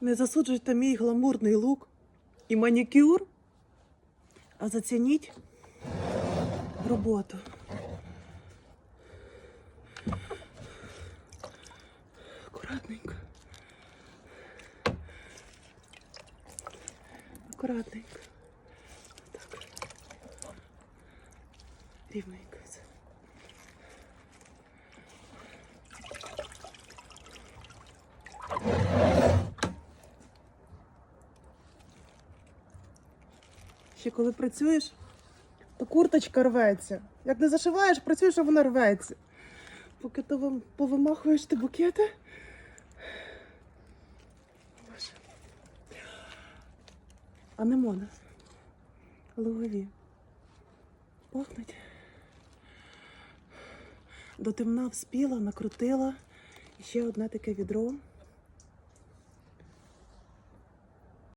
Не засуджуйте мій гламурний лук і манікюр, а зацініть роботу. Акуратненько. Акуратненько. Так. Рівненько. все. Ще коли працюєш, то курточка рветься. Як не зашиваєш, працюєш, а вона рветься. Поки то повимахуєш ти букети. Боже. Анемони. Лугові. Пахнуть. До темна вспіла, накрутила. І ще одне таке відро